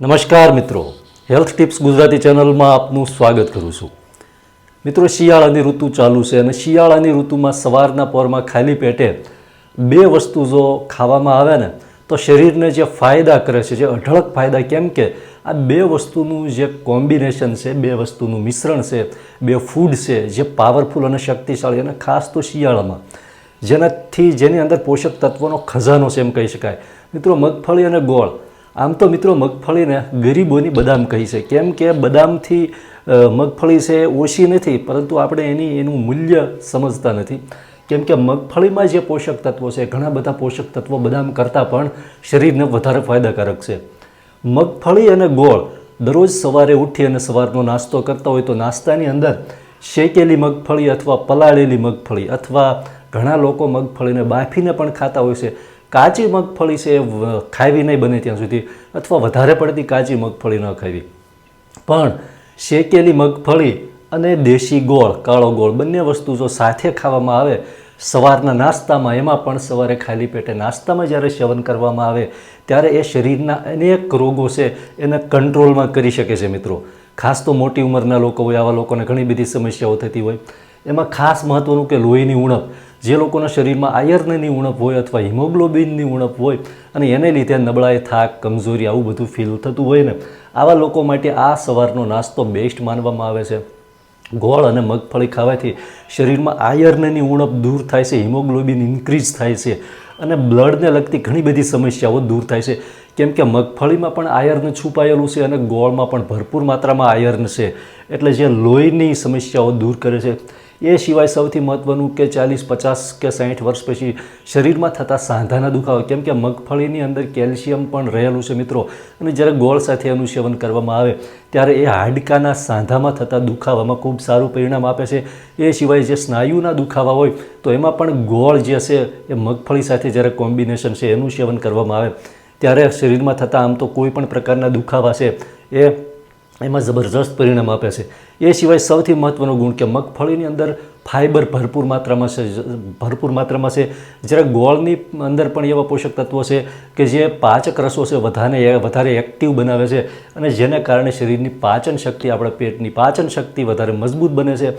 નમસ્કાર મિત્રો. Health tips Gujarati ચેનલમાં આપનું સ્વાગત કરું છું. મિત્રો, શિયાળાની ઋતુ ચાલુ છે અને શિયાળાની ઋતુમાં સવારના પોરમાં ખાલી પેટે બે વસ્તુ જો ખાવામાં આવે ને, તો શરીરને જે ફાયદા કરે છે, જે અઢળક ફાયદા, કેમ કે આ બે વસ્તુનું જે કોમ્બિનેશન છે, બે વસ્તુનું મિશ્રણ છે, બે ફૂડ છે, જે પાવરફુલ અને શક્તિશાળી અને ખાસ તો શિયાળામાં, જેનાથી જેની અંદર પોષક તત્વોનો ખજાનો છે એમ કહી શકાય. મિત્રો, મગફળી અને ગોળ આમ તો મિત્રો મગફળીને ગરીબોની બદામ કહી છે. કેમ કે બદામથી મગફળી છે ઓછી નથી, પરંતુ આપણે એની એનું મૂલ્ય સમજતા નથી. કેમ કે મગફળીમાં જે પોષક તત્વો છે, ઘણા બધા પોષક તત્વો બદામ કરતાં પણ શરીરને વધારે ફાયદાકારક છે. મગફળી અને ગોળ દરરોજ સવારે ઉઠી અને સવારનો નાસ્તો કરતા હોય તો નાસ્તાની અંદર શેકેલી મગફળી અથવા પલાળેલી મગફળી અથવા ઘણા લોકો મગફળીને બાફીને પણ ખાતા હોય છે. કાચી મગફળી છે એ ખાવી નહીં બને ત્યાં સુધી, અથવા વધારે પડતી કાચી મગફળી ન ખાવી પણ શેકેલી મગફળી અને દેશી ગોળ, કાળો ગોળ બંને વસ્તુ જો સાથે ખાવામાં આવે, સવારના નાસ્તામાં, એમાં પણ સવારે ખાલી પેટે નાસ્તામાં જ્યારે સેવન કરવામાં આવે, ત્યારે એ શરીરના અનેક રોગો છે એને કંટ્રોલમાં કરી શકે છે મિત્રો. ખાસ તો મોટી ઉંમરના લોકો હોય, આવા લોકોને ઘણી બધી સમસ્યાઓ થતી હોય. એમાં ખાસ મહત્ત્વનું કે લોહીની ઉણપ. જે લોકોના શરીરમાં આયર્નની ઉણપ હોય અથવા હિમોગ્લોબિનની ઉણપ હોય અને એને લીધે નબળાઈ, થાક, કમજોરી આવું બધું ફીલ થતું હોય ને, આવા લોકો માટે આ સવારનો નાસ્તો બેસ્ટ માનવામાં આવે છે. ગોળ અને મગફળી ખાવાથી શરીરમાં આયર્નની ઉણપ દૂર થાય છે, હિમોગ્લોબિન ઇન્ક્રીઝ થાય છે અને બ્લડને લગતી ઘણી બધી સમસ્યાઓ દૂર થાય છે. કેમ કે મગફળીમાં પણ આયર્ન છુપાયેલું છે અને ગોળમાં પણ ભરપૂર માત્રામાં આયર્ન છે. એટલે જે લોહીની સમસ્યાઓ દૂર કરે છે એ સિવાય સૌથી મહત્ત્વનું કે ચાલીસ, પચાસ કે સાઠ વર્ષ પછી શરીરમાં થતા સાંધાના દુખાવો, કેમ કે મગફળીની અંદર કેલ્શિયમ પણ રહેલું છે મિત્રો. અને જ્યારે ગોળ સાથે એનું સેવન કરવામાં આવે, ત્યારે એ હાડકાના સાંધામાં થતા દુખાવામાં ખૂબ સારું પરિણામ આપે છે. એ સિવાય જે સ્નાયુના દુખાવા હોય, તો એમાં પણ ગોળ જે છે એ મગફળી સાથે જ્યારે કોમ્બિનેશન છે, એનું સેવન કરવામાં આવે, ત્યારે શરીરમાં થતા આમ તો કોઈ પણ પ્રકારના દુખાવા છે, એ એમાં જબરજસ્ત પરિણામ આપે છે. એ સિવાય સૌથી મહત્ત્વનો ગુણ કે મગફળીની અંદર ફાઇબર ભરપૂર માત્રામાં છે ભરપૂર માત્રામાં છે. જ્યારે ગોળની અંદર પણ એવા પોષક તત્વો છે કે જે પાચક રસો છે, વધારે વધારે એક્ટિવ બનાવે છે અને જેને કારણે શરીરની પાચન શક્તિ, આપણા પેટની પાચન શક્તિ વધારે મજબૂત બને છે.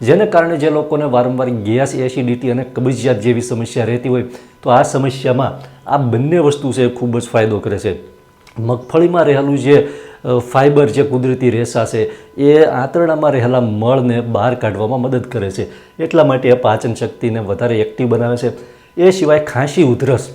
જેને કારણે જે લોકોને વારંવાર ગેસ એસિડિટી અને કબજિયાત જેવી સમસ્યા રહેતી હોય, તો આ સમસ્યામાં આ બંને વસ્તુ છે ખૂબ જ ફાયદો કરે છે. મગફળીમાં રહેલું જે ફાઇબર જે કુદરતી રેસા છે, એ આંતરડામાં રહેલા મળને બહાર કાઢવામાં મદદ કરે છે. એટલા માટે એ પાચન શક્તિને વધારે એક્ટિવ બનાવે છે. એ સિવાય ખાંસી ઉધરસ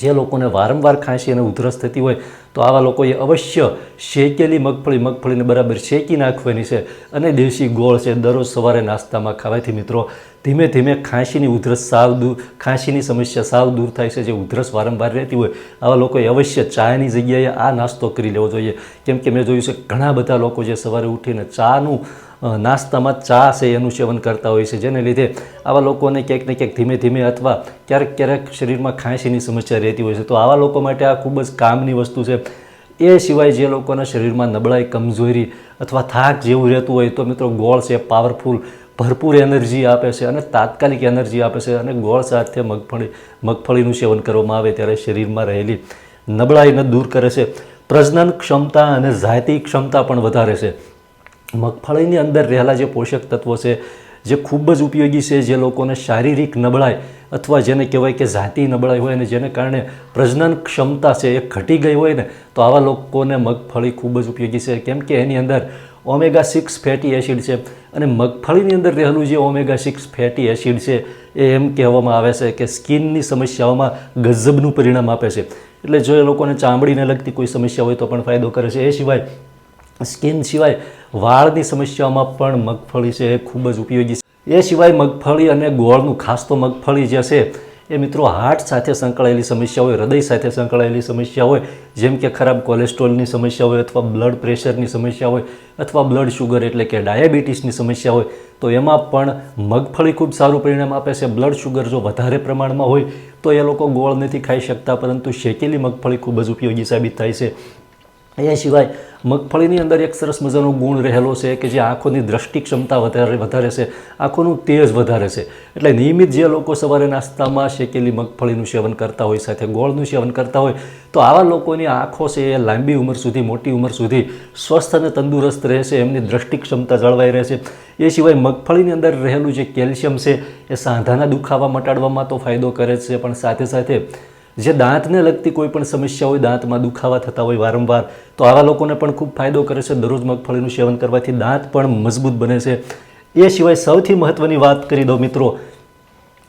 જે લોકોને વારંવાર ખાંસી અને ઉધરસ થતી હોય, તો આવા લોકોએ અવશ્ય શેકેલી મગફળી મગફળીને બરાબર શેકી નાખવાની છે અને દેશી ગોળ છે, દરરોજ સવારે નાસ્તામાં ખાવાથી મિત્રો ધીમે ધીમે ખાંસીની ઉધરસ સાવ દૂર, ખાંસીની સમસ્યા સાવ દૂર થાય છે, જે ઉધરસ વારંવાર રહેતી હોય, આવા લોકોએ અવશ્ય ચાની જગ્યાએ આ નાસ્તો કરી લેવો જોઈએ. કેમ કે મેં જોયું છે, ઘણા બધા લોકો જે સવારે ઉઠીને ચાનું નાસ્તામાં ચા છે, એનું સેવન કરતા હોય છે. જેને લીધે આવા લોકોને ક્યાંક ને ક્યાંક ધીમે ધીમે અથવા ક્યારેક ક્યારેક શરીરમાં ખાંસીની સમસ્યા રહેતી હોય છે. તો આવા લોકો માટે આ ખૂબ જ કામની વસ્તુ છે. એ સિવાય જે લોકોના શરીરમાં નબળાઈ, કમજોરી અથવા થાક જેવું રહેતું હોય તો મિત્રો ગોળ છે, પાવરફુલ, ભરપૂર એનર્જી આપે છે અને તાત્કાલિક એનર્જી આપે છે અને ગોળ સાથે મગફળી, મગફળીનું સેવન કરવામાં આવે ત્યારે શરીરમાં રહેલી નબળાઈને દૂર કરે છે. પ્રજનન ક્ષમતા અને જાતિ ક્ષમતા પણ વધારે છે. મગફળીની અંદર રહેલા જે પોષક તત્વો છે, જે ખૂબ જ ઉપયોગી છે, જે લોકોને શારીરિક નબળાઈ અથવા જેને કહેવાય કે જાતિ નબળાઈ હોય અને જેને કારણે પ્રજનન ક્ષમતા છે એ ઘટી ગઈ હોય ને, તો આવા લોકોને મગફળી ખૂબ જ ઉપયોગી છે. કેમ કે એની અંદર ઓમેગા સિક્સ ફેટી એસિડ છે અને મગફળીની અંદર રહેલું જે ઓમેગા સિક્સ ફેટી એસિડ છે એ એમ કહેવામાં આવે છે કે સ્કિનની સમસ્યાઓમાં ગજબનું પરિણામ આપે છે. એટલે જો એ લોકોને ચામડીને લગતી કોઈ સમસ્યા હોય તો પણ ફાયદો કરે છે. એ સિવાય સ્કિન સિવાય વાળની સમસ્યાઓમાં પણ મગફળી છે એ ખૂબ જ ઉપયોગી છે. એ સિવાય મગફળી અને ગોળનું ખાસ તો મગફળી જે છે, એ મિત્રો હાર્ટ સાથે સંકળાયેલી સમસ્યા હોય, હૃદય સાથે સંકળાયેલી સમસ્યા હોય, જેમ કે ખરાબ કોલેસ્ટ્રોલની સમસ્યા હોય અથવા બ્લડ પ્રેશરની સમસ્યા હોય અથવા બ્લડ શુગર એટલે કે ડાયાબિટીસની સમસ્યા હોય, તો એમાં પણ મગફળી ખૂબ સારું પરિણામ આપે છે. બ્લડ શુગર જો વધારે પ્રમાણમાં હોય, તો એ લોકો ગોળ નથી ખાઈ શકતા, પરંતુ શેકેલી મગફળી ખૂબ જ ઉપયોગી સાબિત થાય છે. એ સિવાય મગફળીની અંદર એક સરસ મજાનો ગુણ રહેલો છે કે જે આંખોની દ્રષ્ટિ ક્ષમતા વધારે વધારે છે, આંખોનું તેજ વધારે છે. એટલે નિયમિત જે લોકો સવારે નાસ્તામાં શેકેલી મગફળીનું સેવન કરતા હોય, સાથે ગોળનું સેવન કરતા હોય, તો આવા લોકોની આંખો છે એ લાંબી ઉંમર સુધી, મોટી ઉંમર સુધી સ્વસ્થ અને તંદુરસ્ત રહેશે, એમની દ્રષ્ટિ ક્ષમતા જળવાઈ રહેશે. એ સિવાય મગફળીની અંદર રહેલું જે કેલ્શિયમ છે, એ સાંધાના દુખાવા મટાડવામાં તો ફાયદો કરે છે, પણ સાથે સાથે જે દાંતને લગતી કોઈ પણ સમસ્યા હોય, દાંતમાં દુખાવા થતા હોય વારંવાર, તો આવા લોકોને પણ ખૂબ ફાયદો કરે છે. દરરોજ મગફળીનું સેવન કરવાથી દાંત પણ મજબૂત બને છે. એ સિવાય સૌથી મહત્ત્વની વાત કરી દો મિત્રો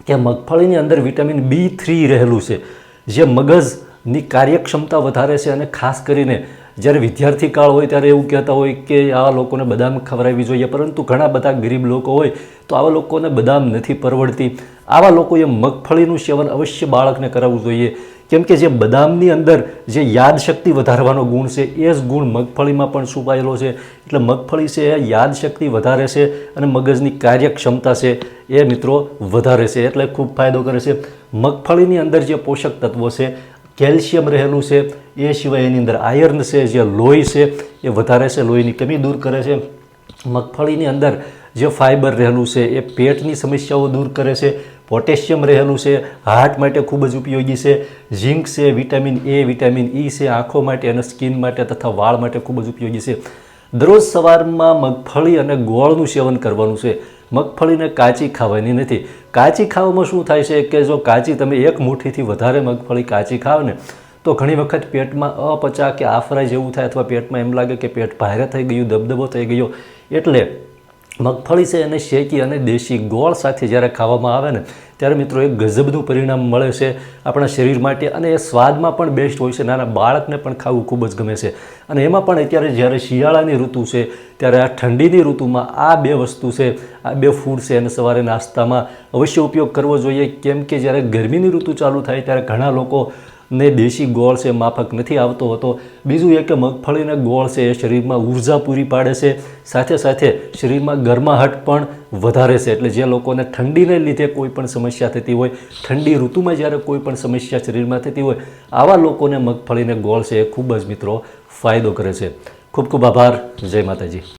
કે મગફળીની અંદર વિટામિન બી થ્રી રહેલું છે, જે મગજની કાર્યક્ષમતા વધારે છે અને ખાસ કરીને જ્યારે વિદ્યાર્થી કાળ હોય ત્યારે એવું કહેતા હોય કે આવા લોકોને બદામ ખવડાવવી જોઈએ, પરંતુ ઘણા બધા ગરીબ લોકો હોય તો આવા લોકોને બદામ નથી પરવડતી. આવા લોકોએ મગફળીનું સેવન અવશ્ય બાળકને કરાવવું જોઈએ. કેમ કે જે બદામની અંદર જે યાદશક્તિ વધારવાનો ગુણ છે, એ જ ગુણ મગફળીમાં પણ છુપાયેલો છે. એટલે મગફળી છે, એ યાદશક્તિ વધારે છે અને મગજની કાર્યક્ષમતા છે, એ મિત્રો વધારે છે. એટલે ખૂબ ફાયદો કરે છે. મગફળીની અંદર જે પોષક તત્વો છે કેલ્શિયમ રહેલું છે, એ સિવાય એની અંદર આયર્ન છે, જે લોહી છે, એ વધારે છે, લોહીની કમી દૂર કરે છે. મગફળીની અંદર જે ફાઇબર રહેલું છે, એ પેટની સમસ્યાઓ દૂર કરે છે. પોટેશિયમ રહેલું છે હાર્ટ માટે ખૂબ જ ઉપયોગી છે. ઝીંક છે વિટામિન એ વિટામિન ઈ છે, આંખો માટે અને સ્કિન માટે તથા વાળ માટે ખૂબ જ ઉપયોગી છે. દરરોજ સવારમાં મગફળી અને ગોળનું સેવન કરવાનું છે. મગફળીને કાચી ખાવાની નથી. કાચી ખાવામાં શું થાય છે કે જો કાચી તમે એક મુઠ્ઠીથી વધારે મગફળી કાચી ખાવ ને તો ઘણી વખત પેટમાં અપચા કે આફરા જેવું થાય અથવા પેટમાં એમ લાગે કે પેટ ભારે થઈ ગયું, દબદબો થઈ ગયો. એટલે મગફળી છે એને શેકી અને દેશી ગોળ સાથે જ્યારે ખાવામાં આવે ને ત્યારે મિત્રો એક ગજબનું પરિણામ મળે છે આપણા શરીર માટે અને એ સ્વાદમાં પણ બેસ્ટ હોય છે. નાના બાળકને પણ ખાવું ખૂબ જ ગમે છે. અને એમાં પણ અત્યારે જ્યારે શિયાળાની ઋતુ છે, ત્યારે આ ઠંડીની ઋતુમાં આ બે વસ્તુ છે, આ બે ફૂડ છે એને સવારે નાસ્તામાં અવશ્ય ઉપયોગ કરવો જોઈએ. કેમ કે જ્યારે ગરમીની ઋતુ ચાલુ થાય ત્યારે ઘણા લોકો ને દેશી ગોળ છે, માફક નથી આવતો હતો. બીજું એ કે મગફળીને ગોળ છે, એ શરીરમાં ઊર્જા પૂરી પાડે છે. સાથે સાથે શરીરમાં ગરમાહટ પણ વધારે છે. એટલે જે લોકોને ઠંડીને લીધે કોઈ પણ સમસ્યા થતી હોય, ઠંડી ઋતુમાં જ્યારે કોઈ પણ સમસ્યા શરીરમાં થતી હોય, આવા લોકોને મગફળીને ગોળ છે એ ખૂબ જ મિત્રો ફાયદો કરે છે. ખૂબ ખૂબ આભાર. જય માતાજી.